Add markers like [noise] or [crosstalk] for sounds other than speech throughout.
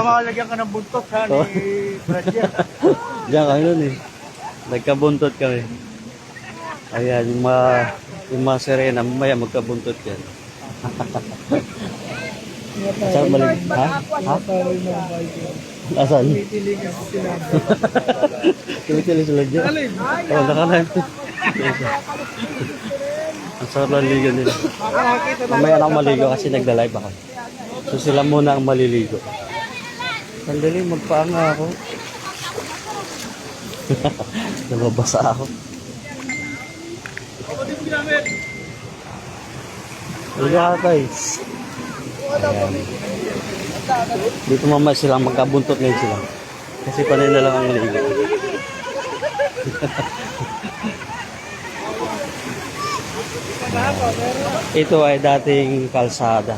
Kamalagyan ka ng buntot ha Oh. ni Bradya. [laughs] Diyan kami nun eh. Nagkabuntot kami. Ayan, yung mga, yung mga sirena, mamaya magkabuntot yan. Saan malig? Ha? Ha? Asan? [laughs] Tumitili sila dyan. Oh, nakalive. Ang sarap lang ligo nila. Mamaya na ako maligo kasi nagla-live ako. So sila muna ang maliligo. Sandali, magpaanga ako. [laughs] Nababasa ako. Ka guys. Ayan. Dito mamaya silang magkabuntot ngayon sila. Kasi panay na lang ang maligo. [laughs] Ito ay dating kalsada.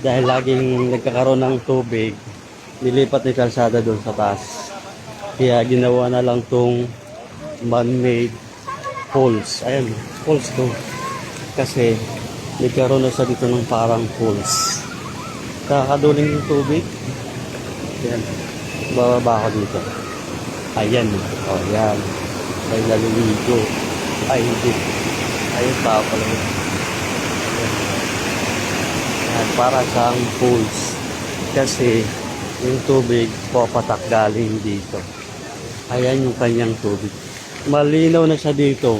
Dahil laging nagkakaroon ng tubig, nilipat ni kalsada doon sa taas. Kaya ginawa na lang tong man-made holes. Ayan, holes to. Kasi nagkaroon na siya dito ng parang holes. Kakaduling yung tubig. Ayan, bababa ako dito. Ayan, o oh, yan. May naliligo. Ay, hindi. Ayun pa pala yun. Yan, para siyang pools. Kasi yung tubig papatak galing dito. Ayan yung kanyang tubig. Malinaw na siya dito.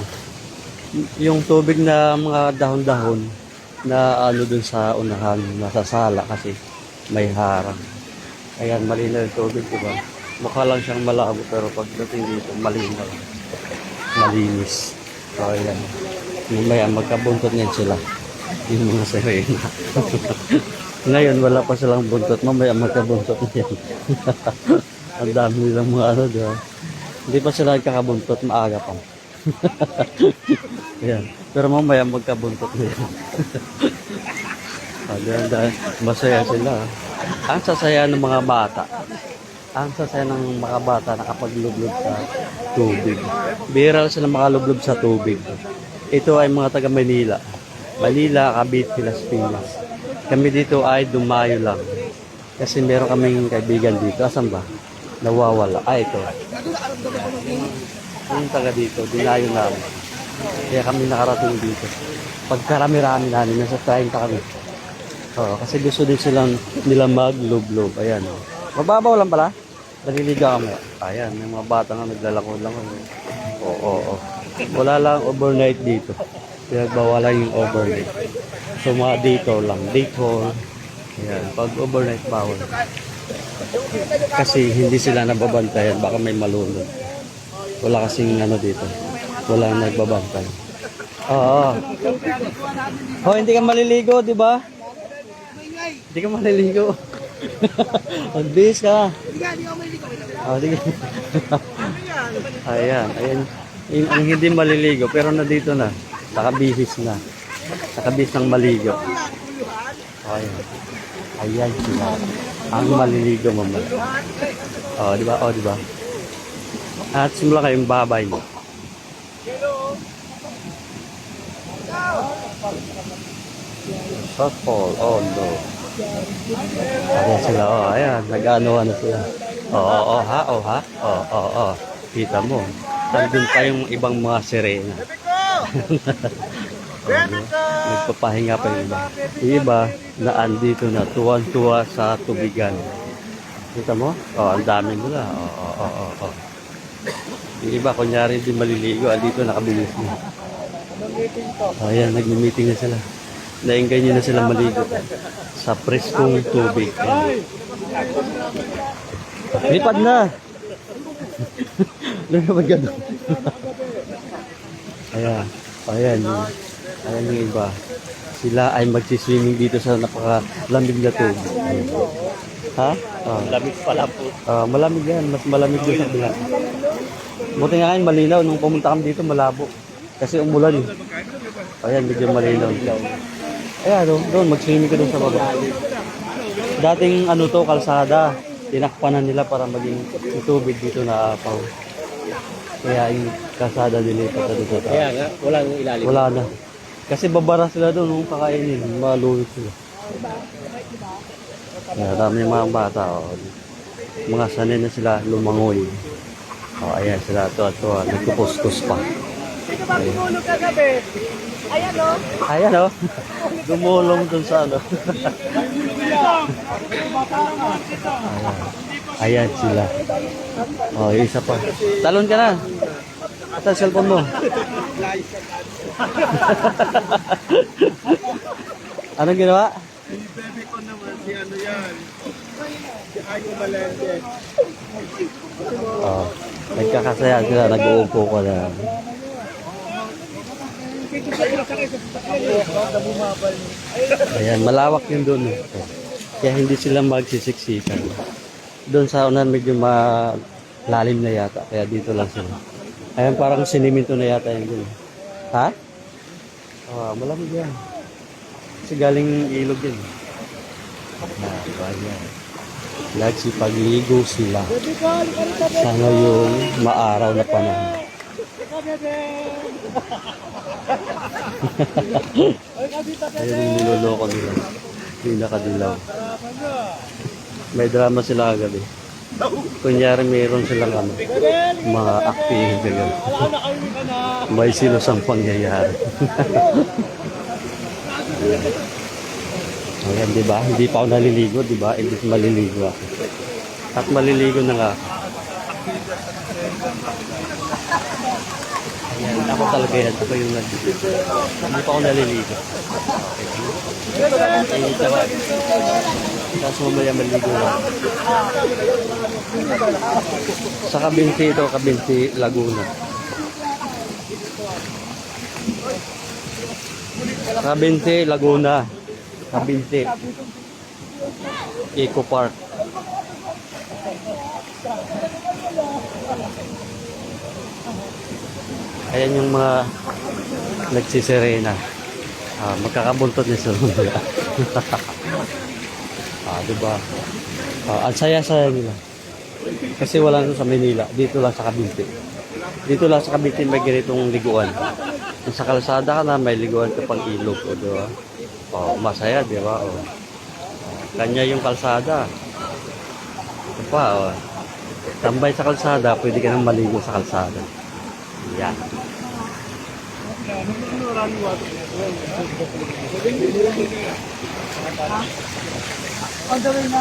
Yung tubig na mga dahon-dahon na ano dun sa unahan, nasasala kasi may harang. Ayan, malinaw yung tubig, di ba? Mukha lang siyang malabo pero pagdating dito, malinaw. Malinis. So, ayan. Mamaya magkabuntot niyan sila. Yung mga sirena. [laughs] Ngayon, wala pa silang buntot. Mamaya magkabuntot niyan. [laughs] Ang dami nilang mga ano, di? Hindi pa sila nagkakabuntot, maaga pa. [laughs] Ayan. Pero mamaya magkabuntot na yan. [laughs] ah, dahil, dahil, masaya sila. ah. Ang sasaya ng mga bata. Ang sasaya ng mga bata nakapaglublog sa tubig. Bira sila makalublob sa tubig. Ito ay mga taga Manila. Manila, Cavite, Pilas Pinas. Kami dito ay dumayo lang. Kasi meron kaming kaibigan dito. Asan ba? Nawawala. Ah, ito. Yung taga dito, dinayo namin. Kaya kami nakarating dito. Pagkarami-rami namin, nasa 30 kami. Oo, kasi gusto din silang nila mag-lublob. Ayan. oh. Mababaw lang pala. Naliliga kami. Ayan, may mga bata nga naglalako lang. Oo, oo, oo. Wala lang overnight dito. Pinagbawalan yung overnight. So mga dito lang. Dito. Ayan, pag overnight bawal. Kasi hindi sila nababantayan. Baka may malunod. Wala kasing ano dito. Wala nagbabantay. Oo. Oh, hindi ka maliligo, di ba? Hindi ka maliligo. [laughs] Magbihis ka. Oh, sige. [laughs] ayan, ayan. Yung, ang hindi maliligo, pero na dito na. Nakabihis na. Nakabihis ng maligo. Ayan. Ayan sila. Ang maliligo mamaya. Oh, di ba? Oh, di ba? At simula kayong babay mo. Softball. Oh, no. Ayan sila, oh, ayan, nag-ano na sila. Oo, oh, oh, ha, oh, ha, oo, oh, oh, Kita mo, nandun pa yung ibang mga sirena. [laughs] oh, nagpapahinga pa yung iba. Yung iba, na andito na, tuwan-tuwa sa tubigan. Kita mo? Oh, ang dami nila. Oh, oo, oh, oh, oh. Yung iba, kunyari hindi maliligo, andito nakabilis na. Oh, ayan, nagmi-meeting na sila. Naingay nyo na sila maligo sa preskong tubig. Ayan. Lipad na! [laughs] Lumipad ka doon. [laughs] ayan. Ayan. Ayan yung iba. Sila ay magsiswimming dito sa napakalamig na tubig. Ha? Oh. Lamig pala po. Ah, malamig yan. Mas malamig doon sa bila. Buti nga ngayon malinaw. Nung pumunta kami dito, malabo. Kasi umulan. eh. Ayan, medyo malinaw. Ayan, doon, doon mag-swimming ka doon sa baba. Dating ano to, kalsada. Tinakpanan nila para maging tubig dito na apaw. Kaya yung kalsada nilipat na doon sa taas. Kaya nga, walang ilalim. Wala na. Kasi babara sila doon nung kakainin. Malulot sila. Marami yung mga bata. Oh. Mga sanay na sila lumangoy. Oh, ayan sila. Ito, ito. Nagkukuskus pa. Sino ba tumulog kagabi? Ayan o. Ayan oh. Dumulong dun sa ano. Ayan. Ayan sila. Oh, isa pa. Talon ka na. Sa cellphone mo. [laughs] Anong ginawa? Bebe ko naman si ano yan. Si Ayo Malende. Oh, nagkakasaya sila. Nag-uupo ko na. Ayan, malawak yun doon. Kaya hindi sila magsisiksikan. Doon sa unan medyo malalim na yata. Kaya dito lang sila. Ayan, parang siniminto na yata yun dun. Ha? Oh, malamig yan. Kasi galing ilog yun. Ah, ayan. Nagsipagligo sila sa ngayong maaraw na panahon. [laughs] Ayun yung niloloko nila. Yung nakadilaw. May drama sila kagabi. Kunyari mayroon silang ano, mga acting ganyan. May sinusang pangyayari. [laughs] Ayan, di ba? Hindi pa ako naliligo, di ba? Hindi maliligo ako. At maliligo na nga ako. Ayan, ako talaga yan. Ako yung nag Hindi pa ako naliligo. Na nga. Tapos mamaya maligo na. Sa Kabinti ito, Kabinti, Laguna. Kabinti, Laguna. Kabinti. Eco Park. Ayan yung mga nagsisirena. Ah, magkakabuntot ni sila. [laughs] ah, diba? Ah, ang saya-saya nila. Kasi wala nang sa Manila. Dito lang sa Kabinti. Dito lang sa Kabinti may ganitong liguan. Sa kalsada ka na, may liguan ka pang ilog. O, diba? Oh, masaya, di ba? Oh. Kanya yung kalsada. Ito pa, oh. Tambay sa kalsada, pwede ka nang maligo sa kalsada. Yan. On the way na.